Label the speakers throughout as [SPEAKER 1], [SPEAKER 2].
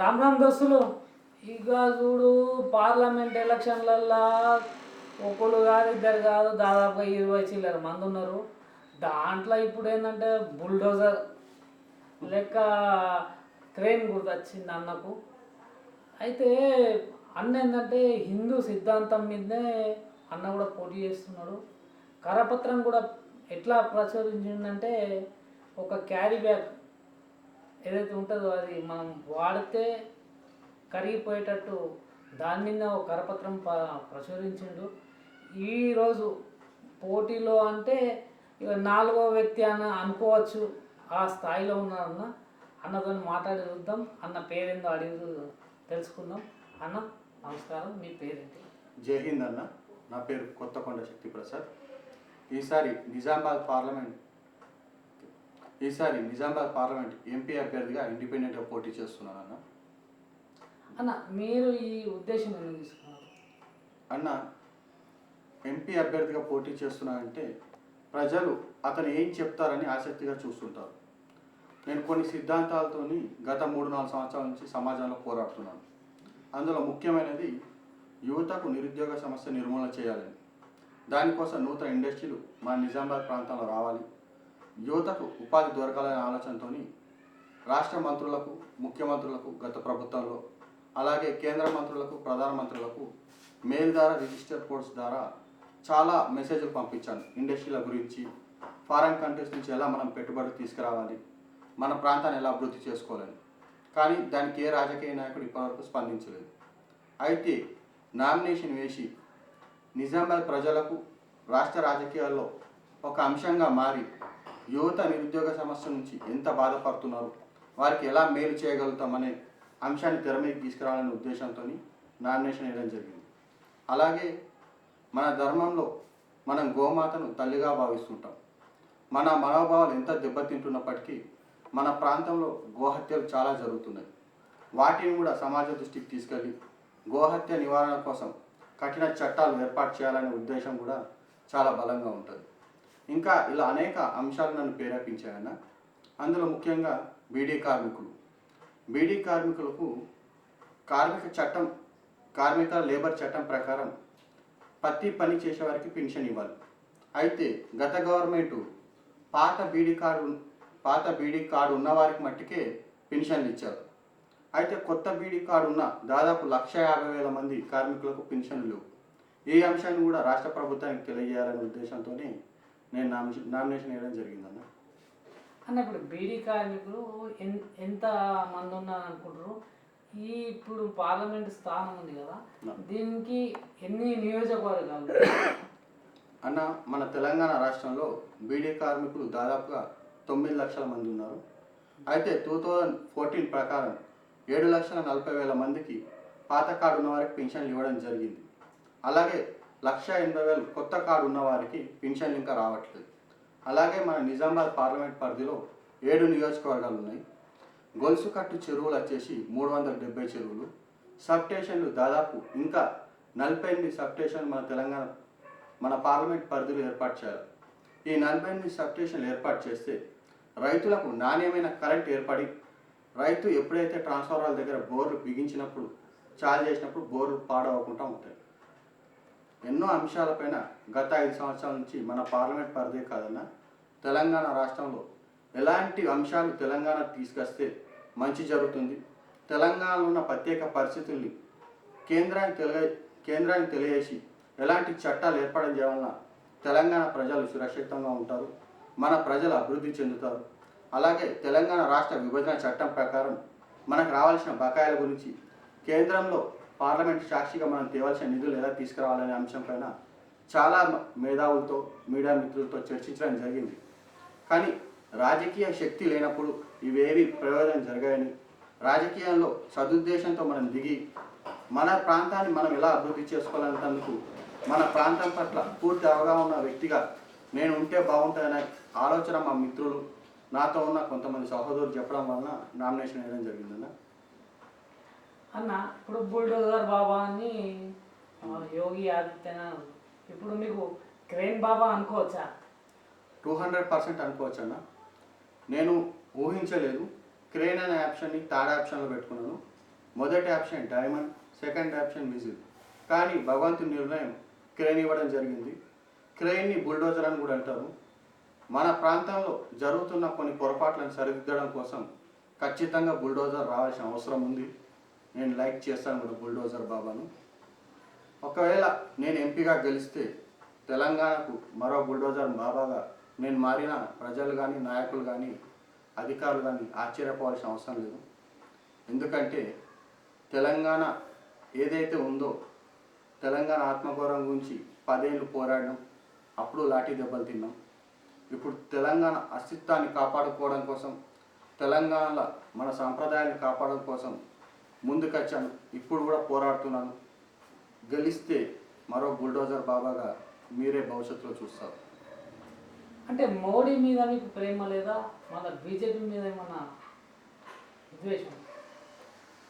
[SPEAKER 1] రామ్ రామ్ దోస్తులు ఇక చూడు పార్లమెంట్ ఎలక్షన్లల్లా ఒకళ్ళు కాదు ఇద్దరు కాదు దాదాపుగా ఇరవై చిల్లర మంది ఉన్నారు. దాంట్లో ఇప్పుడు ఏంటంటే బుల్డోజర్ లెక్క క్రేన్ గుర్తొచ్చింది అన్నకు. అయితే అన్న ఏంటంటే హిందూ సిద్ధాంతం మీదనే అన్న కూడా పోటీ చేస్తున్నాడు. కరపత్రం కూడా ఎట్లా ప్రచురించిందంటే ఒక క్యారీ బ్యాగ్ ఏదైతే ఉంటుందో అది మనం వాడితే కరిగిపోయేటట్టు దాని మీద ఒక కరపత్రం ప ప్రచురించిండు. ఈరోజు పోటీలో అంటే ఇక నాలుగో వ్యక్తి అని అనుకోవచ్చు ఆ స్థాయిలో ఉన్నారన్న అన్నతో మాట్లాడి చూద్దాం అన్న పేరేందో అడిగి తెలుసుకుందాం. అన్న నమస్కారం మీ పేరేంటి?
[SPEAKER 2] జై హింద్ అన్న. నా పేరు కొత్తకొండ శక్తి ప్రసాద్ ఈసారి నిజామాబాద్ పార్లమెంట్ ఈసారి నిజామాబాద్ పార్లమెంట్ ఎంపీ అభ్యర్థిగా ఇండిపెండెంట్గా పోటీ చేస్తున్నాను అన్న
[SPEAKER 1] అన్న మీరు ఈ ఉద్దేశం ఎందుకు తీసుకున్నారు?
[SPEAKER 2] అన్న ఎంపీ అభ్యర్థిగా పోటీ చేస్తున్నానంటే ప్రజలు అతను ఏం చెప్తారని ఆసక్తిగా చూస్తుంటారు. నేను కొన్ని సిద్ధాంతాలతోని గత మూడు నాలుగు సంవత్సరాల నుంచి సమాజంలో పోరాడుతున్నాను. అందులో ముఖ్యమైనది యువతకు నిరుద్యోగ సమస్య నిర్మూలన చేయాలని. దానికోసం నూతన ఇండస్ట్రీలు మన నిజామాబాద్ ప్రాంతంలో రావాలి. యువతకు ఉపాధి దొరకాలనే ఆలోచనతోని రాష్ట్ర మంత్రులకు ముఖ్యమంత్రులకు గత ప్రభుత్వంలో అలాగే కేంద్ర మంత్రులకు ప్రధానమంత్రులకు మెయిల్ ద్వారా రిజిస్టర్ కోర్స్ ద్వారా చాలా మెసేజ్లు పంపించాను. ఇండస్ట్రీల గురించి ఫారెన్ కంట్రీస్ నుంచి ఎలా మనం పెట్టుబడి తీసుకురావాలి మన ప్రాంతాన్ని ఎలా అభివృద్ధి చేసుకోవాలని. కానీ దానికి ఏ రాజకీయ నాయకుడు ఇప్పటివరకు స్పందించలేదు. అయితే నామినేషన్ వేసి నిజామాబాద్ ప్రజలకు రాష్ట్ర రాజకీయాల్లో ఒక అంశంగా మారి యువత నిరుద్యోగ సమస్య నుంచి ఎంత బాధపడుతున్నారు? వారికి ఎలా మేలు చేయగలుగుతామనే అంశాన్ని తెర మీదకి తీసుకురావాలనే ఉద్దేశంతో నామినేషన్ వేయడం జరిగింది. అలాగే మన ధర్మంలో మనం గోమాతను తల్లిగా భావిస్తుంటాం. మన మనోభావాలు ఎంత దెబ్బతింటున్నప్పటికీ మన ప్రాంతంలో గోహత్యలు చాలా జరుగుతున్నాయి. వాటిని కూడా సమాజ దృష్టికి తీసుకెళ్ళి గోహత్య నివారణ కోసం కఠిన చట్టాలు ఏర్పాటు చేయాలనే ఉద్దేశం కూడా చాలా బలంగా ఉంటుంది. ఇంకా ఇలా అనేక అంశాలు నన్ను ప్రేరేపించాయన్న. అందులో ముఖ్యంగా బీడీ కార్మికులు. బీడీ కార్మికులకు కార్మిక చట్టం కార్మిక లేబర్ చట్టం ప్రకారం ప్రతి పని చేసేవారికి పెన్షన్ ఇవ్వాలి. అయితే గత గవర్నమెంట్ పాత బీడీ కార్డు పాత బీడీ కార్డు ఉన్నవారికి మట్టికే పెన్షన్లు ఇచ్చారు. అయితే కొత్త బీడీ కార్డు ఉన్న దాదాపు లక్ష యాభై వేల మంది కార్మికులకు పెన్షన్లు లేవు. ఈ అంశాన్ని కూడా రాష్ట్ర ప్రభుత్వానికి తెలియజేయాలనే ఉద్దేశంతోనే నేను నామినే నామినేషన్ వేయడం జరిగిందన్న.
[SPEAKER 1] అన్న ఇప్పుడు బీడీ కార్మికులు ఎంత మంది ఉన్నారు అనుకుంటారు? ఈ ఇప్పుడు పార్లమెంట్ స్థానం ఉంది కదా దీనికి ఎన్ని నియోజకవర్గాలు?
[SPEAKER 2] అన్న మన తెలంగాణ రాష్ట్రంలో బీడీ కార్మికులు దాదాపుగా తొమ్మిది లక్షల మంది ఉన్నారు. అయితే టూ థౌజండ్ ఫోర్టీన్ ప్రకారం ఏడు లక్షల నలభై వేల మందికి పాత కార్డు ఉన్న వారికి పెన్షన్లు ఇవ్వడం జరిగింది. అలాగే లక్ష ఎనభై వేలు కొత్త కార్డు ఉన్న వారికి పెన్షన్లు ఇంకా రావట్లేదు. అలాగే మన నిజామాబాద్ పార్లమెంట్ పరిధిలో ఏడు నియోజకవర్గాలు ఉన్నాయి. గొలుసు కట్టు చెరువులు వచ్చేసి మూడు వందల డెబ్బై చెరువులు. సబ్ స్టేషన్లు దాదాపు ఇంకా నలభై ఎనిమిది సబ్ స్టేషన్లు మన తెలంగాణ మన పార్లమెంట్ పరిధిలో ఏర్పాటు చేయాలి. ఈ నలభై ఎనిమిది సబ్ స్టేషన్లు ఏర్పాటు చేస్తే రైతులకు నాణ్యమైన కరెంట్ ఏర్పడి రైతు ఎప్పుడైతే ట్రాన్స్ఫార్మర్ల దగ్గర బోర్లు బిగించినప్పుడు చాలు చేసినప్పుడు బోర్లు పాడవకుండా ఉంటాయి. ఎన్నో అంశాలపైన గత ఐదు సంవత్సరాల నుంచి మన పార్లమెంట్ పరిధే కాదన్న తెలంగాణ రాష్ట్రంలో ఎలాంటి అంశాలు తెలంగాణ తీసుకొస్తే మంచి జరుగుతుంది? తెలంగాణలో ఉన్న ప్రత్యేక పరిస్థితుల్ని కేంద్రానికి తెలియ కేంద్రానికి తెలియజేసి ఎలాంటి చట్టాలు ఏర్పడడం చేయవలన తెలంగాణ ప్రజలు సురక్షితంగా ఉంటారు మన ప్రజలు అభివృద్ధి చెందుతారు. అలాగే తెలంగాణ రాష్ట్ర విభజన చట్టం ప్రకారం మనకు రావాల్సిన బకాయిల గురించి కేంద్రంలో పార్లమెంట్ సాక్షిగా మనం తేవాల్సిన నిధులు ఎలా తీసుకురావాలనే అంశం పైన చాలా మేధావులతో మీడియా మిత్రులతో చర్చించడం జరిగింది. కానీ రాజకీయ శక్తి లేనప్పుడు ఇవేవి ప్రయోజనం జరగాయని రాజకీయంలో సదుద్దేశంతో మనం దిగి మన ప్రాంతాన్ని మనం ఎలా అభివృద్ధి చేసుకోవాలన్నందుకు మన ప్రాంతం పట్ల పూర్తి అవగాహన ఉన్న వ్యక్తిగా నేను ఉంటే బాగుంటుందనే ఆలోచన మా మిత్రులు నాతో ఉన్న కొంతమంది సహోదరులు చెప్పడం వలన నామినేషన్ వేయడం జరిగిందన్న.
[SPEAKER 1] అన్న ఇప్పుడు బుల్డోజర్ బాబా అని యోగి ఆదిత్యనాథ్. ఇప్పుడు మీకు క్రేన్ బాబా అనుకోవచ్చా?
[SPEAKER 2] టూ హండ్రెడ్ పర్సెంట్ అనుకోవచ్చు అన్న. నేను ఊహించలేదు. క్రేన్ అనే ఆప్షన్ని థర్డ్ ఆప్షన్లో పెట్టుకున్నాను. మొదటి ఆప్షన్ డైమండ్ సెకండ్ ఆప్షన్ మిజిల్ కానీ భగవంతుని నిర్ణయం క్రేన్ ఇవ్వడం జరిగింది. క్రేన్ని బుల్డోజర్ అని కూడా అంటారు. మన ప్రాంతంలో జరుగుతున్న కొన్ని పొరపాట్లను సరిదిద్దడం కోసం ఖచ్చితంగా బుల్డోజర్ రావాల్సిన అవసరం ఉంది. నేను లైక్ చేస్తాను కూడా బుల్డోజర్ బాబాను. ఒకవేళ నేను ఎంపీగా గెలిస్తే తెలంగాణకు మరో బుల్డోజర్ బాబాగా నేను మారిన ప్రజలు కానీ నాయకులు కానీ అధికారులు కానీ ఆశ్చర్యపోవాల్సిన అవసరం లేదు. ఎందుకంటే తెలంగాణ ఏదైతే ఉందో తెలంగాణ ఆత్మగౌరవం గురించి పదేళ్ళు పోరాడడం అప్పుడు లాఠీ దెబ్బలు తిన్నాం. ఇప్పుడు తెలంగాణ అస్తిత్వాన్ని కాపాడుకోవడం కోసం తెలంగాణలో మన సాంప్రదాయాన్ని కాపాడడం కోసం ముందుకొచ్చాను. ఇప్పుడు కూడా పోరాడుతున్నాను. గెలిస్తే మరో బుల్డోజర్ బాబాగా మీరే భవిష్యత్తులో చూస్తారు.
[SPEAKER 1] అంటే మోడీ మీద మీకు ప్రేమ లేదా? మన బీజేపీ మీద ఏమన్నా విద్వేషం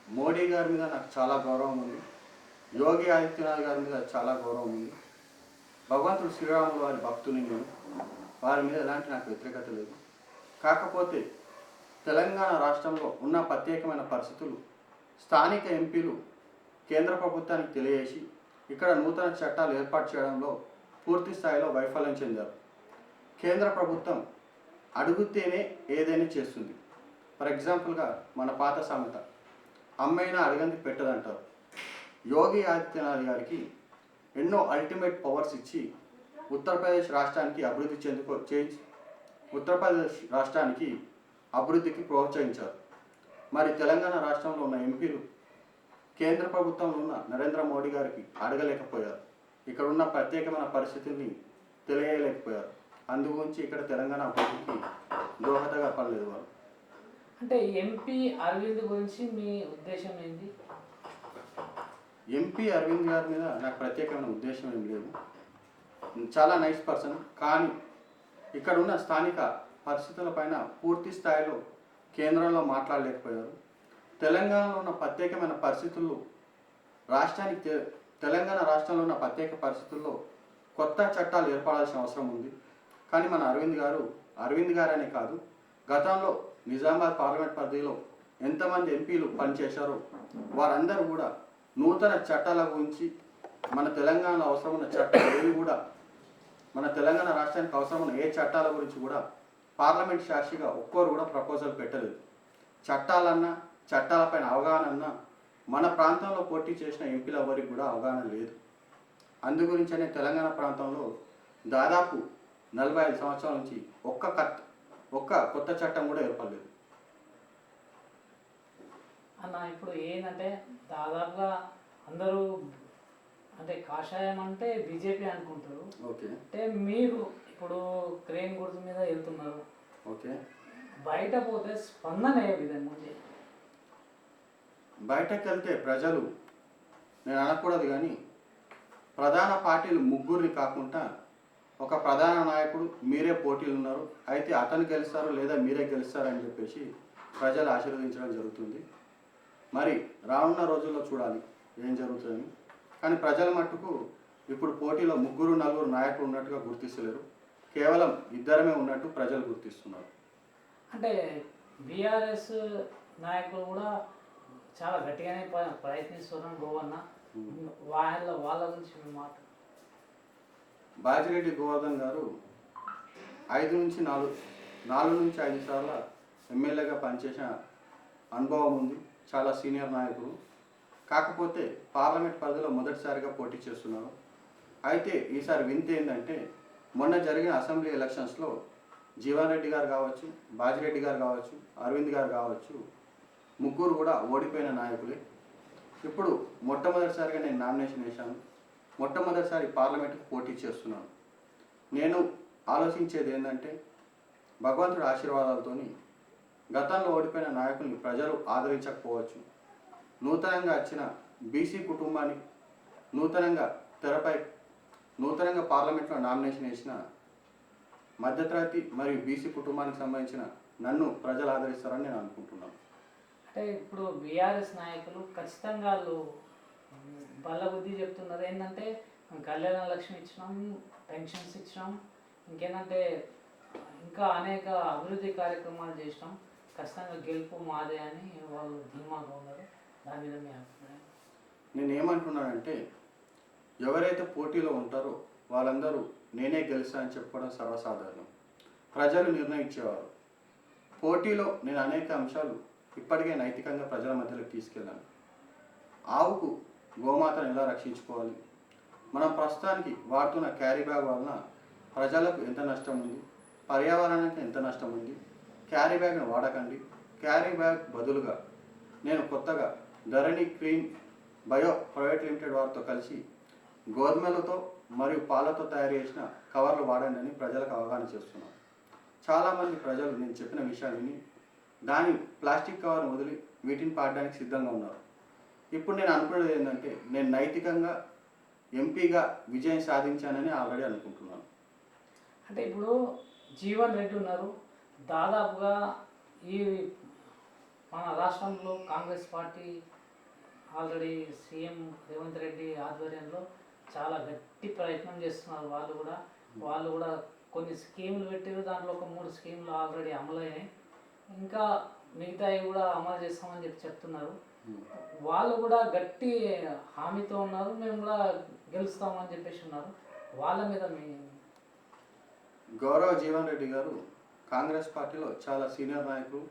[SPEAKER 2] మోడీ గారి మీద నాకు చాలా గౌరవం ఉంది. యోగి ఆదిత్యనాథ్ గారి మీద చాలా గౌరవం ఉంది. భగవంతుడు శ్రీరాములు వారి భక్తుని నేను. వారి మీద ఎలాంటి నాకు వ్యతిరేకత లేదు. కాకపోతే తెలంగాణ రాష్ట్రంలో ఉన్న ప్రత్యేకమైన పరిస్థితులు స్థానిక ఎంపీలు కేంద్ర ప్రభుత్వానికి తెలియజేసి ఇక్కడ నూతన చట్టాలు ఏర్పాటు చేయడంలో పూర్తి స్థాయిలో వైఫల్యం చెందారు. కేంద్ర ప్రభుత్వం అడుగుతేనే ఏదైనా చేస్తుంది. ఫర్ ఎగ్జాంపుల్గా మన పాత సామెత అమ్మైనా అడగంది పెట్టదంటారు. యోగి ఆదిత్యనాథ్ గారికి ఎన్నో అల్టిమేట్ పవర్స్ ఇచ్చి ఉత్తరప్రదేశ్ రాష్ట్రానికి అభివృద్ధి చెందుకో చేయించి ఉత్తరప్రదేశ్ రాష్ట్రానికి అభివృద్ధికి ప్రోత్సహించారు. మరి తెలంగాణ రాష్ట్రంలో ఉన్న ఎంపీలు కేంద్ర ప్రభుత్వంలో ఉన్న నరేంద్ర మోడీ గారికి అడగలేకపోయారు. ఇక్కడ ఉన్న ప్రత్యేకమైన పరిస్థితిని తెలియలేకపోయారు. అందుగురించి ఇక్కడ తెలంగాణ అభివృద్ధికి దోహదగా పడలేదు వాళ్ళు
[SPEAKER 1] అంటే ఎంపీ అరవింద్ గురించి మీ ఉద్దేశం ఏంటి?
[SPEAKER 2] ఎంపీ అరవింద్ గారి మీద నాకు ప్రత్యేకమైన ఉద్దేశం ఏం లేదు. చాలా నైస్ పర్సన్ కానీ ఇక్కడ ఉన్న స్థానిక పరిస్థితులపైన పూర్తి స్థాయిలో కేంద్రంలో మాట్లాడలేకపోయారు. తెలంగాణలో ఉన్న ప్రత్యేకమైన పరిస్థితులు రాష్ట్రానికి తె- తెలంగాణ రాష్ట్రంలో ఉన్న ప్రత్యేక పరిస్థితుల్లో కొత్త చట్టాలు ఏర్పడాల్సిన అవసరం ఉంది. కానీ మన అరవింద్ గారు అరవింద్ గారనే కాదు గతంలో నిజామాబాద్ పార్లమెంట్ పరిధిలో ఎంతమంది ఎంపీలు పనిచేశారో వారందరూ కూడా నూతన చట్టాల గురించి మన తెలంగాణలో అవసరం ఉన్న చట్టాలు ఏవి కూడా మన తెలంగాణ రాష్ట్రానికి అవసరం ఉన్న ఏ చట్టాల గురించి కూడా పార్లమెంట్ సాక్షిగా ఒక్కరు కూడా ప్రపోజల్ పెట్టలేదు. చట్టాలన్నా చట్టాలపైన అవగాహన అన్నా మన ప్రాంతంలో పోటీ చేసిన ఎంపీల ఎవరికి కూడా అవగాహన లేదు. అందు గురించనే తెలంగాణ ప్రాంతంలో దాదాపు నలభై ఐదు సంవత్సరాల నుంచి ఒక్క కత్ ఒక్క కొత్త చట్టం కూడా ఏర్పడలేదు.
[SPEAKER 1] అన్న ఇప్పుడు ఏంటంటే దాదాపుగా అందరూ అంటే కాషాయం అంటే బీజేపీ అనుకుంటారు.
[SPEAKER 2] ఓకే.
[SPEAKER 1] అంటే మీరు ఇప్పుడు క్రేన్ గుర్తు మీద వెళ్తున్నారు.
[SPEAKER 2] ఓకే.
[SPEAKER 1] బయట పోతే స్పందన ఏ విధంగా ఉంది?
[SPEAKER 2] బయటకు వెళ్తే ప్రజలు నేను అనకూడదు కానీ ప్రధాన పార్టీలు ముగ్గురిని కాకుండా ఒక ప్రధాన నాయకుడు మీరే పోటీలు ఉన్నారు అయితే అతను గెలుస్తారు లేదా మీరే గెలుస్తారు అని చెప్పేసి ప్రజలు ఆశీర్వదించడం జరుగుతుంది. మరి రానున్న రోజుల్లో చూడాలి ఏం జరుగుతుందని. కానీ ప్రజల మట్టుకు ఇప్పుడు పోటీలో ముగ్గురు నలుగురు నాయకులు ఉన్నట్టుగా గుర్తిస్తలేరు. కేవలం ఇద్దరమే ఉన్నట్టు ప్రజలు గుర్తిస్తున్నారు.
[SPEAKER 1] అంటే బీఆర్ఎస్ నాయకులు కూడా చాలా గట్టిగానే ప్రయత్నిస్తున్నారు గోవన్న వాళ్ళ వాళ్ళ గురించి మాట.
[SPEAKER 2] బాజిరెడ్డి గోవర్ధన్ గారు ఐదు నుంచి నాలుగు నాలుగు నుంచి ఐదు సార్లు ఎమ్మెల్యేగా పనిచేసిన అనుభవం ఉంది. చాలా సీనియర్ నాయకుడు కాకపోతే పార్లమెంట్ పరిధిలో మొదటిసారిగా పోటీ చేస్తున్నారు. అయితే ఈసారి వింత ఏంటంటే మొన్న జరిగిన అసెంబ్లీ ఎలక్షన్స్లో జీవన్ రెడ్డి గారు కావచ్చు బాజిరెడ్డి గారు కావచ్చు అరవింద్ గారు కావచ్చు ముగ్గురు కూడా ఓడిపోయిన నాయకులే. ఇప్పుడు మొట్టమొదటిసారిగా నేను నామినేషన్ వేశాను. మొట్టమొదటిసారి పార్లమెంట్కి పోటీ చేస్తున్నాను. నేను ఆలోచించేది ఏంటంటే భగవంతుడి ఆశీర్వాదాలతోని గతంలో ఓడిపోయిన నాయకుల్ని ప్రజలు ఆదరించకపోవచ్చు. నూతనంగా వచ్చిన బీసీ కుటుంబాన్ని నూతనంగా తెరపై నూతనంగా పార్లమెంట్లో నామినేషన్ వేసిన మధ్యతరగతి మరియు బీసీ కుటుంబానికి సంబంధించిన నన్ను ప్రజలు ఆదరిస్తారని నేను అనుకుంటున్నాను.
[SPEAKER 1] అంటే ఇప్పుడు బీఆర్ఎస్ నాయకులు ఖచ్చితంగా వాళ్ళు బల్ల బుద్ధి చెప్తున్నారు. ఏంటంటే కళ్యాణ లక్ష్మి ఇచ్చినాం పెన్షన్స్ ఇచ్చినాం ఇంకేంటంటే ఇంకా అనేక అభివృద్ధి కార్యక్రమాలు చేసినాం. ఖచ్చితంగా గెలుపు మాదే అని వాళ్ళు ధీమాగా ఉన్నారు. దాని మీద మీ అభిప్రాయం?
[SPEAKER 2] నేను ఏమంటున్నానంటే ఎవరైతే పోటీలో ఉంటారో వాళ్ళందరూ నేనే గెలుస్తా అని చెప్పడం సర్వసాధారణం. ప్రజలు నిర్ణయించేవారు. పోటీలో నేను అనేక అంశాలు ఇప్పటికే నైతికంగా ప్రజల మధ్యలోకి తీసుకెళ్ళాను. ఆవుకు గోమాతను ఎలా రక్షించుకోవాలి? మనం ప్రస్తుతానికి వాడుతున్న క్యారీ బ్యాగ్ వలన ప్రజలకు ఎంత నష్టం ఉంది? పర్యావరణానికి ఎంత నష్టం ఉంది? క్యారీ బ్యాగ్ను వాడకండి. క్యారీ బ్యాగ్ బదులుగా నేను కొత్తగా Dharani clean bio private limited వారితో కలిసి గోధుమలతో మరియు పాలతో తయారు చేసిన కవర్లు వాడండి అని ప్రజలకు అవగాహన చేస్తున్నాను చాలామంది ప్రజలు నేను చెప్పిన విషయాన్ని విని దాని ప్లాస్టిక్ కవర్ను వదిలి వీటిని పాడడానికి సిద్ధంగా ఉన్నారు. ఇప్పుడు నేను అనుకునేది ఏంటంటే నేను నైతికంగా ఎంపీగా విజయం సాధించానని ఆల్రెడీ అనుకుంటున్నాను.
[SPEAKER 1] అంటే ఇప్పుడు జీవన్ రెడ్డి ఉన్నారు. దాదాపుగా ఈ మన రాష్ట్రంలో Congress party already CM Revanth Reddy ఆధ్వర్యంలో చాలా గట్టి ప్రయత్నం చేస్తున్నారు వాళ్ళు కూడా. వాళ్ళు కూడా కొన్ని స్కీములు పెట్టారు దాంట్లో ఒక మూడు స్కీములు ఆల్రెడీ అమలైనాయి. ఇంకా మిగతావి కూడా అమలు చేస్తామని చెప్పి చెప్తున్నారు. వాళ్ళు కూడా గట్టి హామీతో ఉన్నారు. మేము కూడా గెలుస్తామని చెప్పేసి ఉన్నారు. వాళ్ళ మీద మీ
[SPEAKER 2] గౌరవ జీవన్ రెడ్డి గారు కాంగ్రెస్ పార్టీలో చాలా సీనియర్ నాయకులు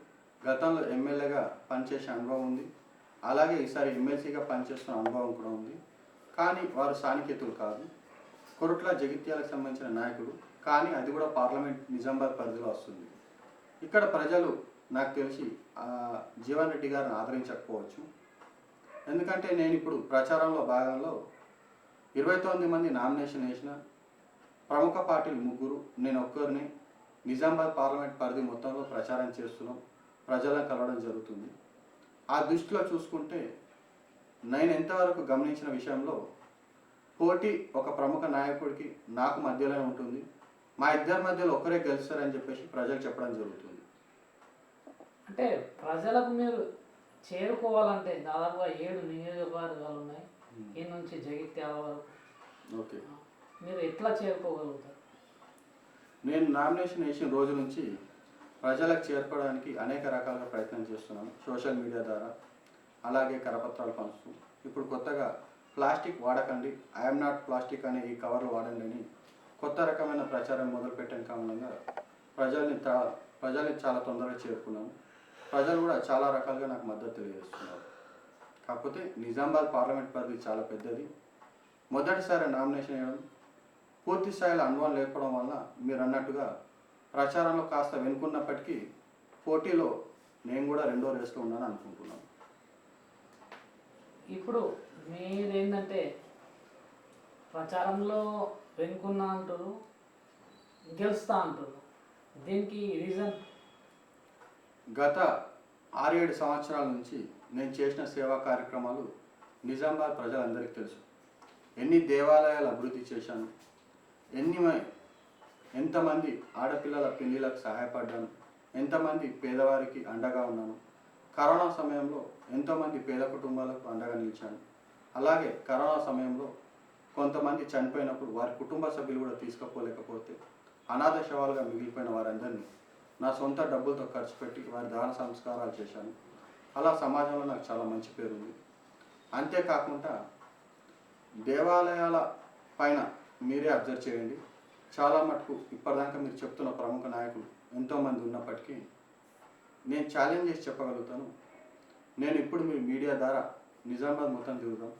[SPEAKER 2] గతంలో ఎమ్మెల్యేగా పనిచేసే అనుభవం ఉంది. అలాగే ఈసారి ఎమ్మెల్సీగా పనిచేస్తున్న అనుభవం కూడా ఉంది. కానీ వారు సానికేతులు కాదు. కొరట్ల జగిత్యాలకు సంబంధించిన నాయకుడు కానీ అది కూడా పార్లమెంట్ నిజామాబాద్ పరిధిలో వస్తుంది. ఇక్కడ ప్రజలు నాకు తెలిసి జీవన్ రెడ్డి గారిని ఆదరించకపోవచ్చు. ఎందుకంటే నేను ఇప్పుడు ప్రచారంలో భాగంలో ఇరవై తొమ్మిది మంది నామినేషన్ వేసిన ప్రముఖ పార్టీలు ముగ్గురు నేను ఒక్కరిని నిజామాబాద్ పార్లమెంట్ పరిధి మొత్తంలో ప్రచారం చేస్తున్నాం ప్రజలను కలవడం జరుగుతుంది. ఆ దృష్టిలో చూసుకుంటే నేను ఎంతవరకు గమనించిన విషయంలో పోటీ ఒక ప్రముఖ నాయకుడికి నాకు మధ్యలోనే ఉంటుంది. మా ఇద్దరి మధ్యలో ఒకరే గెలుస్తారని చెప్పేసి ప్రజలు చెప్పడం జరుగుతుంది.
[SPEAKER 1] అంటే ప్రజలకు మీరు చేరుకోవాలంటే దాదాపుగా ఏడు నియోజకవర్గాలు ఉన్నాయి. ఈ నుంచి జగిత్యాల వరకు.
[SPEAKER 2] ఓకే.
[SPEAKER 1] మీరు ఎట్లా చేరుకోగలుగుతారు?
[SPEAKER 2] నేను నామినేషన్ వేసిన రోజు నుంచి ప్రజలకు చేరుకోవడానికి అనేక రకాలుగా ప్రయత్నం చేస్తున్నాను. సోషల్ మీడియా ద్వారా అలాగే కరపత్రాలు పంచుతూ. ఇప్పుడు కొత్తగా ప్లాస్టిక్ వాడకండి. ఐఎమ్ నాట్ ప్లాస్టిక్ అనే ఈ కవర్లు వాడండి అని కొత్త రకమైన ప్రచారం మొదలుపెట్టిన కారణంగా ప్రజల్ని ప్రజల్ని చాలా తొందరగా చేరుకున్నాము. ప్రజలు కూడా చాలా రకాలుగా నాకు మద్దతు తెలియజేస్తున్నారు. కాకపోతే నిజామాబాద్ పార్లమెంట్ పరిధి చాలా పెద్దది. మొదటిసారి నామినేషన్ వేయడం పూర్తి స్థాయిలో అనుభవం లేకపోవడం వల్ల మీరు అన్నట్టుగా ప్రచారంలో కాస్త వెనుకున్నప్పటికీ పోటీలో నేను కూడా రెండో రేస్లో ఉన్నాను అనుకుంటున్నాను.
[SPEAKER 1] ఇప్పుడు మీరేంటంటే ప్రచారంలో వెనుకున్నా అంటారు గెలుస్తా అంటారు దీనికి రీజన్
[SPEAKER 2] గత ఆరేడు సంవత్సరాల నుంచి నేను చేసిన సేవా కార్యక్రమాలు నిజామాబాద్ ప్రజలందరికీ తెలుసు. ఎన్ని దేవాలయాలు అభివృద్ధి చేశాను ఎన్ని ఎంతమంది ఆడపిల్లల పెళ్ళిళ్ళకు సహాయపడ్డాను ఎంతమంది పేదవారికి అండగా ఉన్నాను కరోనా సమయంలో ఎంతోమంది పేద కుటుంబాలకు అండగా నిలిచాను అలాగే కరోనా సమయంలో కొంతమంది చనిపోయినప్పుడు వారి కుటుంబ సభ్యులు కూడా తీసుకుపోలేకపోతే అనాథ శవాలుగా మిగిలిపోయిన వారందరినీ నా సొంత డబ్బులతో ఖర్చు పెట్టి వారి దాన సంస్కారాలు చేశాను. అలా సమాజంలో నాకు చాలా మంచి పేరు ఉంది. అంతేకాకుండా దేవాలయాల పైన మీరే అబ్జర్వ్ చేయండి. చాలా మటుకు ఇప్పటిదాకా మీరు చెప్తున్న ప్రముఖ నాయకులు ఎంతోమంది ఉన్నప్పటికీ నేను ఛాలెంజ్ చేసి చెప్పగలుగుతాను. నేను ఇప్పుడు మీ మీడియా ద్వారా నిజామాబాద్ మొత్తం తిరుగుతాం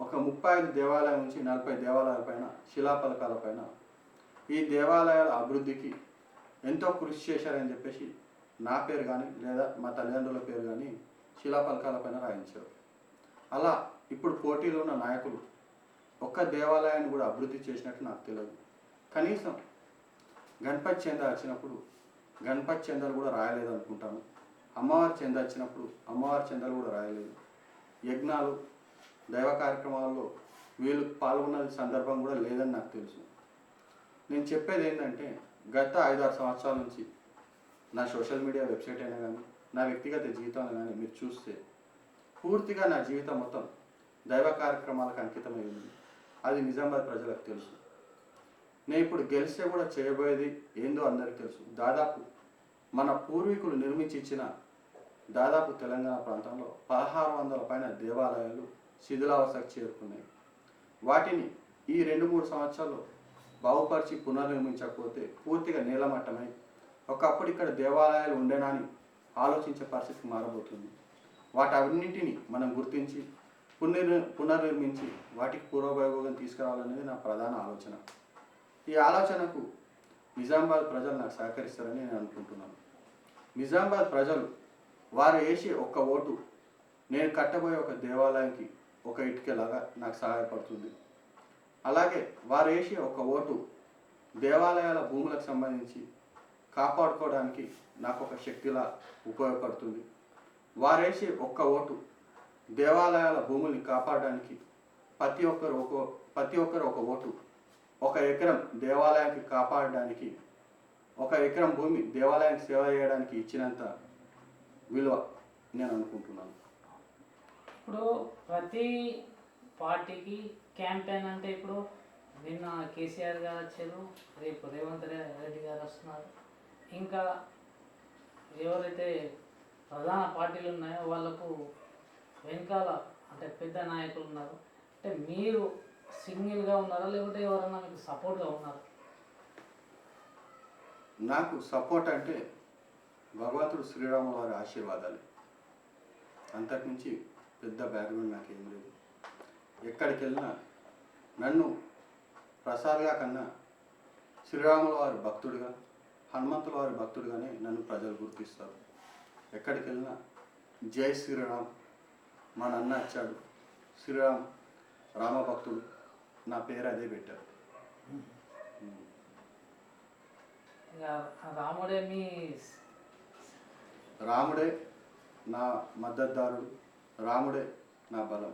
[SPEAKER 2] ఒక ముప్పై ఐదు దేవాలయం నుంచి నలభై దేవాలయాల పైన శిలాఫలకాల పైన. ఈ దేవాలయాల అభివృద్ధికి ఎంతో కృషి చేశారని చెప్పేసి నా పేరు కానీ లేదా మా తల్లిదండ్రుల పేరు కానీ శిలాఫలకాల పైన రాయించారు. అలా ఇప్పుడు పోటీలో ఉన్న నాయకులు ఒక్క దేవాలయాన్ని కూడా అభివృద్ధి చేసినట్టు నాకు తెలియదు. కనీసం గణపతి చెంద వచ్చినప్పుడు గణపతి చందాలు కూడా రాయలేదు అనుకుంటాను. అమ్మవారి చంద వచ్చినప్పుడు అమ్మవారి చందాలు కూడా రాయలేదు. యజ్ఞాలు దైవ కార్యక్రమాల్లో వీళ్ళు పాల్గొన్న సందర్భం కూడా లేదని నాకు తెలుసు. నేను చెప్పేది ఏంటంటే గత ఐదారు సంవత్సరాల నుంచి నా సోషల్ మీడియా వెబ్సైట్ అయినా కానీ నా వ్యక్తిగత జీవితం కానీ మీరు చూస్తే పూర్తిగా నా జీవితం మొత్తం దైవ కార్యక్రమాలకు అంకితమై ఉంది. అది నిజామాబాద్ ప్రజలకు తెలుసు. నేను ఇప్పుడు గెలిస్తే కూడా చేయబోయేది ఏందో అందరికీ తెలుసు. దాదాపు మన పూర్వీకులు నిర్మించి ఇచ్చిన దాదాపు తెలంగాణ ప్రాంతంలో పదహారు వందల పైన దేవాలయాలు శిథిలావస్థకు చేరుకున్నాయి. వాటిని ఈ రెండు మూడు సంవత్సరాలు బాగుపరిచి పునర్నిర్మించకపోతే పూర్తిగా నీలమట్టమై ఒకప్పుడు ఇక్కడ దేవాలయాలు ఉండేనని ఆలోచించే పరిస్థితి మారబోతుంది. వాటన్నింటిని మనం గుర్తించి పునర్ పునర్నిర్మించి వాటికి పూర్వభయోగం తీసుకురావాలనేది నా ప్రధాన ఆలోచన. ఈ ఆలోచనకు నిజామాబాద్ ప్రజలు నాకు సహకరిస్తారని నేను అనుకుంటున్నాను. నిజామాబాద్ ప్రజలు వారు వేసి ఒక్క ఓటు నేను కట్టబోయే ఒక దేవాలయానికి ఒక ఇటుకలాగా నాకు సహాయపడుతుంది. అలాగే వారు వేసి ఒక ఓటు దేవాలయాల భూములకు సంబంధించి కాపాడుకోవడానికి నాకు ఒక శక్తిలా ఉపయోగపడుతుంది. వారేసి ఒక్క ఓటు దేవాలయాల భూముల్ని కాపాడడానికి ప్రతి ఒక్కరు ఒక ప్రతి ఒక్కరు ఒక ఓటు ఒక ఎకరం దేవాలయానికి కాపాడడానికి ఒక ఎకరం భూమి దేవాలయానికి సేవ చేయడానికి ఇచ్చినంత విలువ నేను అనుకుంటున్నాను.
[SPEAKER 1] ఇప్పుడు ప్రతి పార్టీకి క్యాంపెయిన్ అంటే ఇప్పుడు నిన్న కేసీఆర్ గారు వచ్చారు రేపు రేవంత్ రెడ్డి గారు వస్తున్నారు. ఇంకా ఎవరైతే ప్రధాన పార్టీలు ఉన్నాయో వాళ్ళకు వెనకాల అంటే పెద్ద నాయకులు ఉన్నారు. అంటే మీరు సింగిల్గా ఉన్నారా? లేకుంటే ఎవరన్నా మీకు సపోర్ట్గా ఉన్నారా?
[SPEAKER 2] నాకు సపోర్ట్ అంటే భగవంతుడు శ్రీరాముల వారి ఆశీర్వాదాలు. అంతకుమించి పెద్ద బ్యాక్గ్రౌండ్ నాకేం లేదు. ఎక్కడికి వెళ్ళినా నన్ను ప్రసాద్గా కన్నా శ్రీరాముల వారి భక్తుడిగా హనుమంతుల వారి భక్తుడిగానే నన్ను ప్రజలు గుర్తిస్తారు. ఎక్కడికి వెళ్ళినా జై శ్రీరామ్ మా నాన్న వచ్చాడు. శ్రీరామ్ రామభక్తుడు. నా పేరు అదే పెట్టారు.
[SPEAKER 1] రాముడే మీ
[SPEAKER 2] రాముడే నా మద్దతుదారుడు రాముడే నా బలం.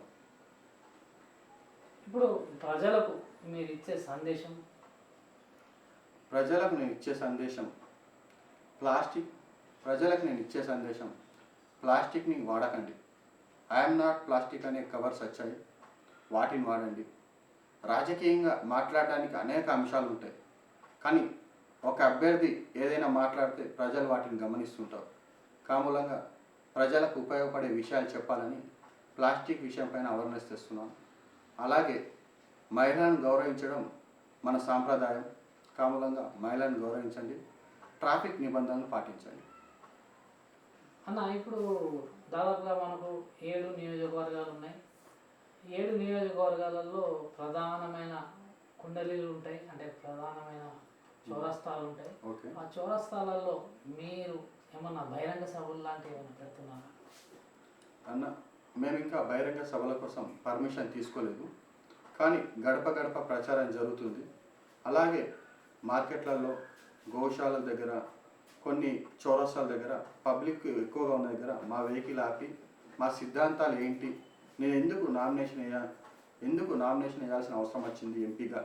[SPEAKER 1] ఇప్పుడు ప్రజలకు మీరు ఇచ్చే సందేశం?
[SPEAKER 2] ప్రజలకు నేను ఇచ్చే సందేశం. ప్లాస్టిక్ ప్రజలకు నేను ఇచ్చే సందేశం. ప్లాస్టిక్ని వాడకండి. ఐఎమ్ నాట్ ప్లాస్టిక్ అనే కవర్స్ వచ్చాయి వాటిని వాడండి. రాజకీయంగా మాట్లాడడానికి అనేక అంశాలు ఉంటాయి. కానీ ఒక అభ్యర్థి ఏదైనా మాట్లాడితే ప్రజలు వాటిని గమనిస్తుంటారు. కామూలంగా ప్రజలకు ఉపయోగపడే విషయాలు చెప్పాలని ప్లాస్టిక్ విషయం పైన అవేర్నెస్ తెస్తున్నాను. అలాగే మహిళలను గౌరవించడం మన సాంప్రదాయం. కామూలంగా మహిళలను గౌరవించండి. ట్రాఫిక్ నిబంధనలు పాటించండి.
[SPEAKER 1] అన్న ఇప్పుడు దాదాపుగా మనకు ఏడు నియోజకవర్గాలు ఉన్నాయి. ఏడు నియోజకవర్గాలలో ప్రధానమైన కుండలీలు ఉంటాయి. అంటే ప్రధానమైన చౌరస్తాలు ఉంటాయి. ఆ చౌరస్తాలలో మీరు ఏమన్నా బహిరంగ సభలు లాంటివి ఏమైనా పెడుతున్నారా?
[SPEAKER 2] అన్న మేము ఇంకా బహిరంగ సభల కోసం పర్మిషన్ తీసుకోలేదు. కానీ గడప గడప ప్రచారం జరుగుతుంది. అలాగే మార్కెట్లలో గోశాలల దగ్గర కొన్ని చౌరస్తాల దగ్గర పబ్లిక్ ఎక్కువగా ఉన్న దగ్గర మా వెహికల్ ఆపి మా సిద్ధాంతాలు ఏంటి నేను ఎందుకు నామినేషన్ వేయా ఎందుకు నామినేషన్ వేయాల్సిన అవసరం వచ్చింది ఎంపీగా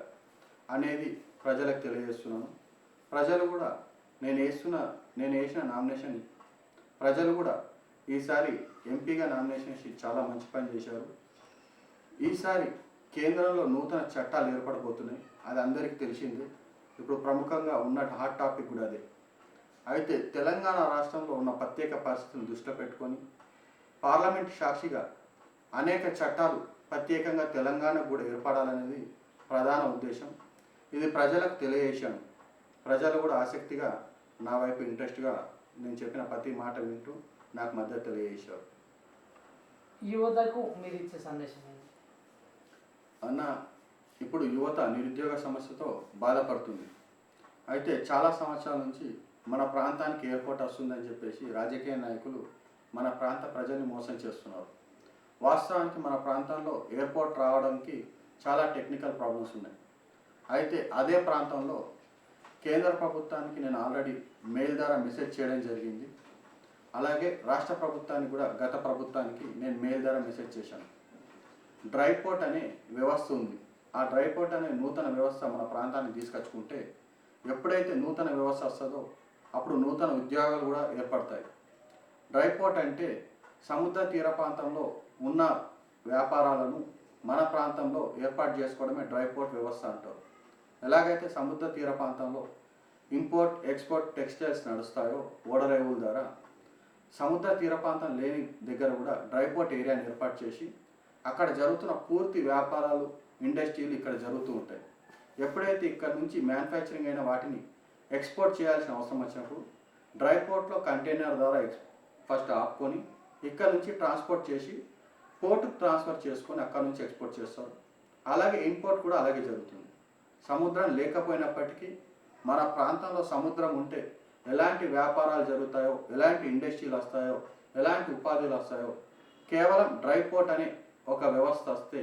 [SPEAKER 2] అనేది ప్రజలకు తెలియజేస్తున్నాను. ప్రజలు కూడా నేను వేస్తున్న నేను వేసిన నామినేషన్ ప్రజలు కూడా ఈసారి ఎంపీగా నామినేషన్ వేసి చాలా మంచి పని చేశారు. ఈసారి కేంద్రంలో నూతన చట్టాలు ఏర్పడబోతున్నాయి. అది అందరికీ తెలిసిందే. ఇప్పుడు ప్రముఖంగా ఉన్న హాట్ టాపిక్ కూడా అదే. అయితే తెలంగాణ రాష్ట్రంలో ఉన్న ప్రత్యేక పరిస్థితులను దృష్టిలో పెట్టుకొని పార్లమెంట్ సాక్షిగా అనేక చట్టాలు ప్రత్యేకంగా తెలంగాణకు కూడా ఏర్పడాలనేది ప్రధాన ఉద్దేశం. ఇది ప్రజలకు తెలియజేశాను. ప్రజలు కూడా ఆసక్తిగా నా వైపు ఇంట్రెస్ట్గా నేను చెప్పిన ప్రతి మాట వింటూ నాకు మద్దతు తెలియజేశారు.
[SPEAKER 1] యువతకు మీరు ఇచ్చే సందేశం
[SPEAKER 2] అన్న ఇప్పుడు యువత నిరుద్యోగ సమస్యతో బాధపడుతుంది. అయితే చాలా సంవత్సరాల నుంచి మన ప్రాంతానికి ఎయిర్పోర్ట్ వస్తుందని చెప్పేసి రాజకీయ నాయకులు మన ప్రాంత ప్రజల్ని మోసం చేస్తున్నారు. వాస్తవానికి మన ప్రాంతంలో ఎయిర్పోర్ట్ రావడానికి చాలా టెక్నికల్ ప్రాబ్లమ్స్ ఉన్నాయి. అయితే అదే ప్రాంతంలో కేంద్ర ప్రభుత్వానికి నేను ఆల్రెడీ మెయిల్ ద్వారా మెసేజ్ చేయడం జరిగింది. అలాగే రాష్ట్ర ప్రభుత్వానికి కూడా గత ప్రభుత్వానికి నేను మెయిల్ ద్వారా మెసేజ్ చేశాను. డ్రై పోర్ట్ అనే వ్యవస్థ ఉంది. ఆ డ్రై పోర్ట్ అనే నూతన వ్యవస్థ మన ప్రాంతానికి తీసుకొచ్చుకుంటే ఎప్పుడైతే నూతన వ్యవస్థ వస్తుందో అప్పుడు నూతన ఉద్యోగాలు కూడా ఏర్పడతాయి. డ్రై పోర్ట్ అంటే సముద్ర తీర ప్రాంతంలో ఉన్న వ్యాపారాలను మన ప్రాంతంలో ఏర్పాటు చేసుకోవడమే డ్రై పోర్ట్ వ్యవస్థ అంటారు. ఎలాగైతే సముద్ర తీర ప్రాంతంలో ఇంపోర్ట్ ఎక్స్పోర్ట్ టెక్స్టైల్స్ నడుస్తాయో ఓడరేవుల ద్వారా సముద్ర తీర ప్రాంతం లేని దగ్గర కూడా డ్రైపోర్ట్ ఏరియాని ఏర్పాటు చేసి అక్కడ జరుగుతున్న పూర్తి వ్యాపారాలు ఇండస్ట్రీలు ఇక్కడ జరుగుతూ ఉంటాయి. ఎప్పుడైతే ఇక్కడ నుంచి మ్యానుఫ్యాక్చరింగ్ అయిన వాటిని ఎక్స్పోర్ట్ చేయాల్సిన అవసరం వచ్చినప్పుడు డ్రై పోర్ట్లో కంటైనర్ ద్వారా ఎక్స్ ఫస్ట్ ఆపుకొని ఇక్కడ నుంచి ట్రాన్స్పోర్ట్ చేసి పోర్టుకు ట్రాన్స్ఫర్ చేసుకొని అక్కడ నుంచి ఎక్స్పోర్ట్ చేస్తారు. అలాగే ఇంపోర్ట్ కూడా అలాగే జరుగుతుంది. సముద్రం లేకపోయినప్పటికీ మన ప్రాంతంలో సముద్రం ఉంటే ఎలాంటి వ్యాపారాలు జరుగుతాయో ఎలాంటి ఇండస్ట్రీలు వస్తాయో ఎలాంటి ఉపాధులు వస్తాయో కేవలం డ్రై పోర్ట్ అనే ఒక వ్యవస్థ వస్తే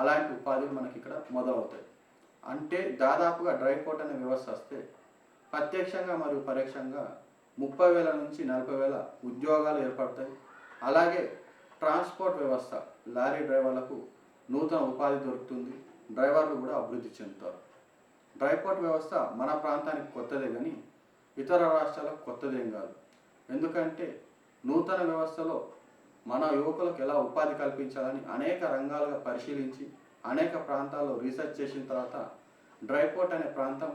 [SPEAKER 2] అలాంటి ఉపాధులు మనకి ఇక్కడ మొదలవుతాయి. అంటే దాదాపుగా డ్రై పోర్ట్ అనే వ్యవస్థ వస్తే ప్రత్యక్షంగా మరియు పరోక్షంగా ముప్పై వేల నుంచి నలభై వేల ఉద్యోగాలు ఏర్పడతాయి. అలాగే ట్రాన్స్పోర్ట్ వ్యవస్థ లారీ డ్రైవర్లకు నూతన ఉపాధి దొరుకుతుంది. డ్రైవర్లు కూడా అభివృద్ధి చెందుతారు. డ్రైపోర్ట్ వ్యవస్థ మన ప్రాంతానికి కొత్తదే కానీ ఇతర రాష్ట్రాలకు కొత్తదేం కాదు. ఎందుకంటే నూతన వ్యవస్థలో మన యువకులకు ఎలా ఉపాధి కల్పించాలని అనేక రంగాలుగా పరిశీలించి అనేక ప్రాంతాల్లో రీసెర్చ్ చేసిన తర్వాత డ్రైపోర్ట్ అనే ప్రాంతం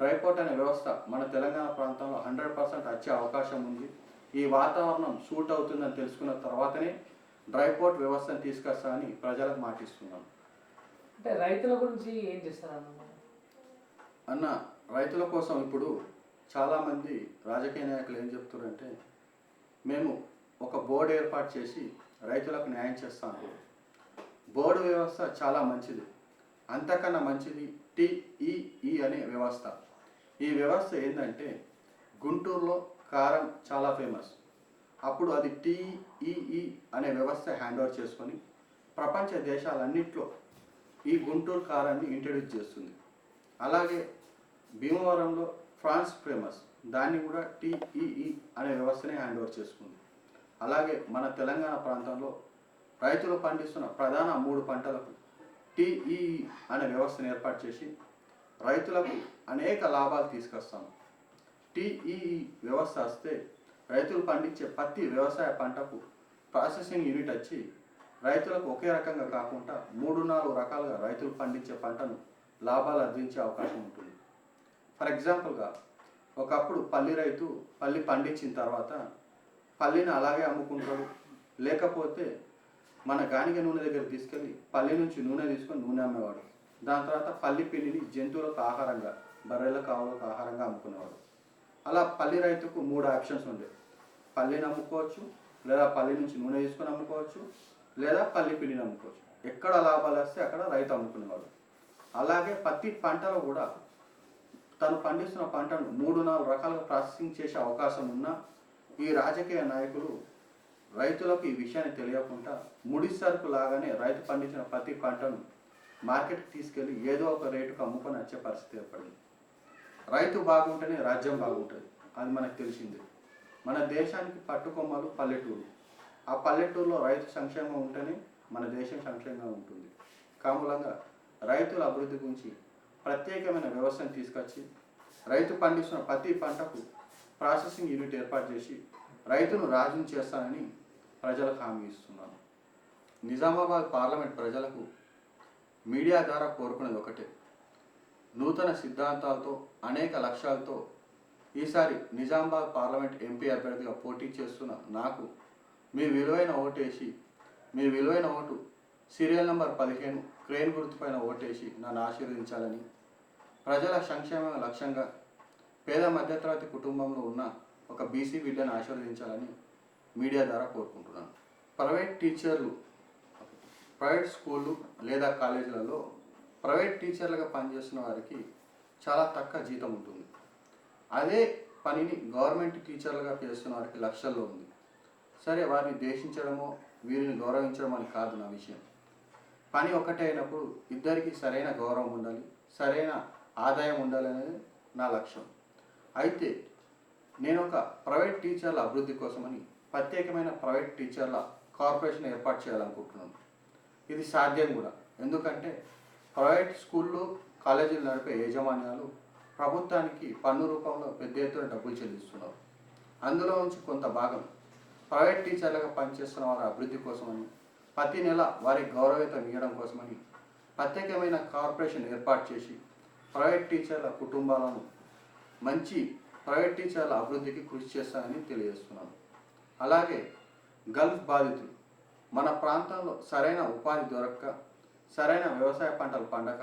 [SPEAKER 2] డ్రైపోర్ట్ అనే వ్యవస్థ మన తెలంగాణ ప్రాంతంలో హండ్రెడ్ పర్సెంట్ వచ్చే అవకాశం ఉంది. ఈ వాతావరణం సూట్ అవుతుందని తెలుసుకున్న తర్వాతనే డ్రైపోర్ట్ వ్యవస్థను తీసుకొస్తా అని ప్రజలకు మాటిస్తున్నాం.
[SPEAKER 1] అంటే రైతుల గురించి ఏం చేస్తారన్న
[SPEAKER 2] అన్న రైతుల కోసం ఇప్పుడు చాలామంది రాజకీయ నాయకులు ఏం చెప్తున్నారంటే మేము ఒక బోర్డు ఏర్పాటు చేసి రైతులకు న్యాయం చేస్తాము బోర్డు వ్యవస్థ చాలా మంచిది. అంతకన్నా మంచిది టిఈఈ అనే వ్యవస్థ. ఈ వ్యవస్థ ఏంటంటే గుంటూరులో కారం చాలా ఫేమస్. అప్పుడు అది టీఈఈ అనే వ్యవస్థ హ్యాండ్ ఓవర్ చేసుకొని ప్రపంచ దేశాలన్నింటిలో ఈ గుంటూరు కారాన్ని ఇంట్రడ్యూస్ చేస్తుంది. అలాగే భీమవరంలో ఫ్రాన్స్ ఫేమస్. దాన్ని కూడా టిఈఈ అనే వ్యవస్థనే హ్యాండ్ ఓవర్ చేసుకుంది. అలాగే మన తెలంగాణ ప్రాంతంలో రైతులు పండిస్తున్న ప్రధాన మూడు పంటలకు టిఈఈ అనే వ్యవస్థను ఏర్పాటు చేసి రైతులకు అనేక లాభాలు తీసుకొస్తాము. టీఈఈ వ్యవస్థ వస్తే రైతులు పండించే పత్తి వ్యవసాయ పంటకు ప్రాసెసింగ్ యూనిట్ వచ్చి రైతులకు ఒకే రకంగా కాకుండా మూడు నాలుగు రకాలుగా రైతులు పండించే పంటను లాభాలు అందించే అవకాశం ఉంటుంది. ఫర్ ఎగ్జాంపుల్గా ఒకప్పుడు పల్లి రైతు పల్లి పండించిన తర్వాత పల్లిని అలాగే అమ్ముకుంటాడు. లేకపోతే మన గానిక నూనె దగ్గర తీసుకెళ్ళి పల్లి నుంచి నూనె తీసుకొని నూనె అమ్మేవాడు. దాని తర్వాత పల్లి పిండిని జంతువులకు ఆహారంగా బర్రెలకు ఆవులకు ఆహారంగా అమ్ముకునేవాడు. అలా పల్లి రైతుకు మూడు ఆప్షన్స్ ఉండేవి పల్లిని అమ్ముకోవచ్చు లేదా పల్లి నుంచి నూనె తీసుకొని అమ్ముకోవచ్చు లేదా పల్లి పిండిని అమ్ముకోవచ్చు ఎక్కడ లాభాలు వస్తే అక్కడ రైతు అమ్ముకునేవాడు. అలాగే పత్తి పంటలో కూడా తను పండిస్తున్న పంటను మూడు నాలుగు రకాలుగా ప్రాసెసింగ్ చేసే అవకాశం ఉన్నా ఈ రాజకీయ నాయకులు రైతులకు ఈ విషయాన్ని తెలియకుండా ముడి సరుకు లాగానే రైతు పండించిన ప్రతి పంటను మార్కెట్కి తీసుకెళ్ళి ఏదో ఒక రేటుకు అమ్ముకొని వచ్చే పరిస్థితి ఏర్పడింది. రైతు బాగుంటేనే రాజ్యం బాగుంటుంది. అది మనకు తెలిసిందే. మన దేశానికి పట్టుకొమ్మలు పల్లెటూరు. ఆ పల్లెటూరులో రైతు సంక్షేమం ఉంటేనే మన దేశం సంక్షేమంగా ఉంటుంది. కాములంగా రైతుల అభివృద్ధి గురించి ప్రత్యేకమైన వ్యవస్థను తీసుకొచ్చి రైతు పండిస్తున్న ప్రతి పంటకు ప్రాసెసింగ్ యూనిట్ ఏర్పాటు చేసి రైతును రాజును చేస్తానని ప్రజలకు హామీ ఇస్తున్నాను. నిజామాబాద్ పార్లమెంట్ ప్రజలకు మీడియా ద్వారా కోరుకునేది ఒకటే. నూతన సిద్ధాంతాలతో అనేక లక్ష్యాలతో ఈసారి నిజామాబాద్ పార్లమెంట్ ఎంపీ అభ్యర్థిగా పోటీ చేస్తున్న నాకు మీ విలువైన ఓటేసి మీ విలువైన ఓటు సీరియల్ నంబర్ పదిహేను క్రేన్ గుర్తుపైన ఓటేసి నన్ను ఆశీర్వదించాలని ప్రజల సంక్షేమ లక్ష్యంగా పేద మధ్యతరగతి కుటుంబంలో ఉన్న ఒక బీసీ బిడ్డను ఆశీర్వదించాలని మీడియా ద్వారా కోరుకుంటున్నాను. ప్రైవేట్ టీచర్లు ప్రైవేట్ స్కూళ్ళు లేదా కాలేజీలలో ప్రైవేట్ టీచర్లుగా పనిచేస్తున్న వారికి చాలా తక్కువ జీతం ఉంటుంది. అదే పనిని గవర్నమెంట్ టీచర్లుగా చేస్తున్న వారికి లక్షల్లో ఉంది. సరే వారిని దేశించడమో వీరిని గౌరవించడం అని కాదు నా విషయం. పని ఒకటే అయినప్పుడు ఇద్దరికి సరైన గౌరవం ఉండాలి సరైన ఆదాయం ఉండాలి అనేది నా లక్ష్యం. అయితే నేను ఒక ప్రైవేట్ టీచర్ల అభివృద్ధి కోసమని ప్రత్యేకమైన ప్రైవేట్ టీచర్ల కార్పొరేషన్ ఏర్పాటు చేయాలనుకుంటున్నాను. ఇది సాధ్యం కూడా. ఎందుకంటే ప్రైవేట్ స్కూళ్ళు కాలేజీలు నడిపే యాజమాన్యాలు ప్రభుత్వానికి పన్ను రూపంలో పెద్ద ఎత్తున డబ్బులు చెల్లిస్తున్నారు. అందులో నుంచి కొంత భాగం ప్రైవేట్ టీచర్లుగా పనిచేస్తున్న వారి అభివృద్ధి కోసమని ప్రతి నెల వారికి గౌరవితం ఇవ్వడం కోసమని ప్రత్యేకమైన కార్పొరేషన్ ఏర్పాటు చేసి ప్రైవేట్ టీచర్ల కుటుంబాలను మంచి ప్రైవేట్ టీచర్ల అభివృద్ధికి కృషి చేస్తానని తెలియజేస్తున్నాను. అలాగే గల్ఫ్ బాధితులు మన ప్రాంతంలో సరైన ఉపాధి దొరక్క సరైన వ్యవసాయ పంటలు పండక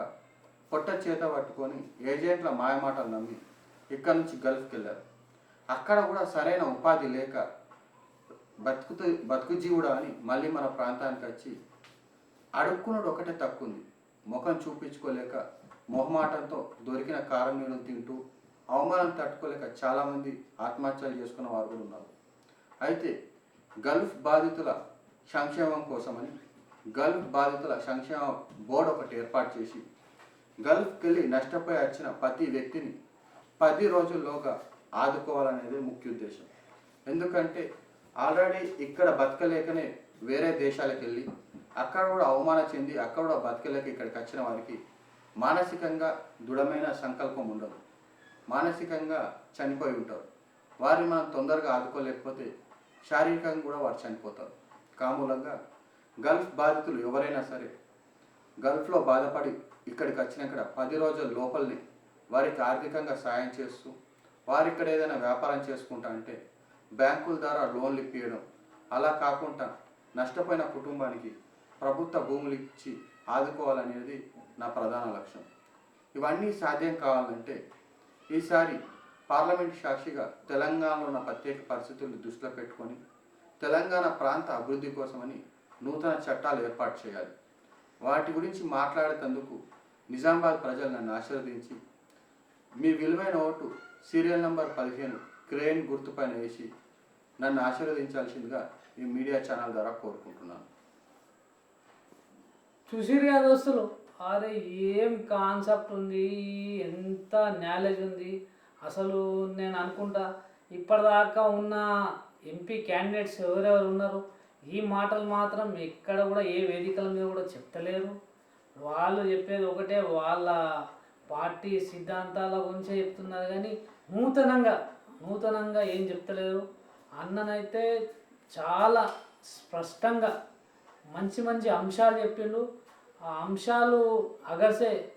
[SPEAKER 2] పొట్ట చేత పట్టుకొని ఏజెంట్ల మాయమాటలు నమ్మి ఇక్కడ నుంచి గల్ఫ్కి వెళ్ళారు అక్కడ కూడా సరైన ఉపాధి లేక బతుకుతూ బతుకు జీవుడా అని మళ్ళీ మన ప్రాంతానికి వచ్చి అడుక్కున్నాడు ఒకటే తక్కుంది ముఖం చూపించుకోలేక మొహమాటంతో దొరికిన కారం నీళ్ళు తింటూ అవమానం తట్టుకోలేక చాలామంది ఆత్మహత్యలు చేసుకున్న వారు కూడా ఉన్నారు. అయితే గల్ఫ్ బాధితుల సంక్షేమం కోసమని గల్ఫ్ బాధితుల సంక్షేమ బోర్డు ఒకటి ఏర్పాటు చేసి గల్ఫ్కి వెళ్ళి నష్టపోయి వచ్చిన ప్రతి వ్యక్తిని పది రోజుల్లోగా ఆదుకోవాలనేది ముఖ్య ఉద్దేశం. ఎందుకంటే ఆల్రెడీ ఇక్కడ బతకలేకనే వేరే దేశాలకు వెళ్ళి అక్కడ కూడా అవమానం చెంది అక్కడ కూడా బతకలేక ఇక్కడికి వచ్చిన వారికి మానసికంగా దృఢమైన సంకల్పం ఉండదు. మానసికంగా చనిపోయి ఉంటారు. వారిని మనం తొందరగా ఆదుకోలేకపోతే శారీరకంగా కూడా వారు చనిపోతారు. కామూలంగా గల్ఫ్ బాధితులు ఎవరైనా సరే గల్ఫ్లో బాధపడి ఇక్కడికి వచ్చినాక పది రోజుల లోపలనే వారికి ఆర్థికంగా సాయం చేస్తూ వారు ఇక్కడ ఏదైనా వ్యాపారం చేసుకుంటా అంటే బ్యాంకుల ద్వారా లోన్లు ఇప్పించడం అలా కాకుండా నష్టపోయిన కుటుంబానికి ప్రభుత్వ భూములు ఇచ్చి ఆదుకోవాలనేది నా ప్రధాన లక్ష్యం. ఇవన్నీ సాధ్యం కావాలంటే ఈసారి పార్లమెంట్ సాక్షిగా తెలంగాణలో ఉన్న ప్రత్యేక పరిస్థితులను దృష్టిలో పెట్టుకొని తెలంగాణ ప్రాంత అభివృద్ధి కోసమని నూతన చట్టాలు ఏర్పాటు చేయాలి. వాటి గురించి మాట్లాడేటందుకు నిజామాబాద్ ప్రజలు నన్ను ఆశీర్వదించి మీ విలువైన ఓటు సీరియల్ నంబర్ పదిహేను క్రేన్ గుర్తుపైన వేసి నన్ను ఆశీర్వదించాల్సిందిగా ఈ మీడియా ఛానల్ ద్వారా కోరుకుంటున్నాను.
[SPEAKER 1] చూసిరు కదా దోస్తులు? అరే ఏం కాన్సెప్ట్ ఉంది? ఎంత నాలెడ్జ్ ఉంది? అసలు నేను అనుకుంటా ఇప్పటిదాకా ఉన్న ఎంపీ క్యాండిడేట్స్ ఎవరెవరు ఉన్నారు? ఈ మాటలు మాత్రం ఎక్కడ కూడా ఏ వేదికల మీద కూడా చెప్తలేరు. వాళ్ళు చెప్పేది ఒకటే వాళ్ళ పార్టీ సిద్ధాంతాల గురించే చెప్తున్నారు కానీ నూతనంగా నూతనంగా ఏం చెప్తలేరు. అన్ననైతే చాలా స్పష్టంగా మంచి మంచి అంశాలు చెప్పిండు. ఆ అంశాలు అగర్సే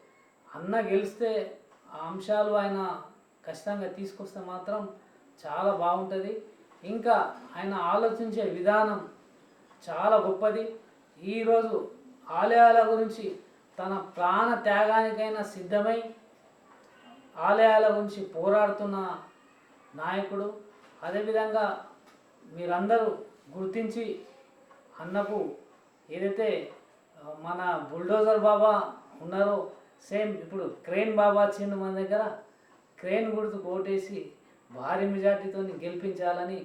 [SPEAKER 1] అన్న గెలిస్తే ఆ అంశాలు ఆయన ఖచ్చితంగా తీసుకొస్తే మాత్రం చాలా బాగుంటుంది. ఇంకా ఆయన ఆలోచించే విధానం చాలా గొప్పది. ఈరోజు ఆలయాల గురించి తన ప్రాణ త్యాగానికైనా సిద్ధమై ఆలయాల గురించి పోరాడుతున్న నాయకుడు. అదేవిధంగా మీరందరూ గుర్తించి అన్నకు ఏదైతే మన బుల్డోజర్ బాబా ఉన్నారో సేమ్ ఇప్పుడు క్రేన్ బాబా వచ్చిండు మన దగ్గర క్రేన్ గుర్తు కోటేసి భారీ మెజార్టీతో గెలిపించాలని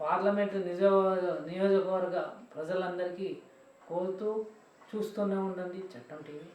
[SPEAKER 1] పార్లమెంటు నిజ నియోజకవర్గ ప్రజలందరికీ కోరుతూ చూస్తూనే ఉండండి చట్టం టీవీ.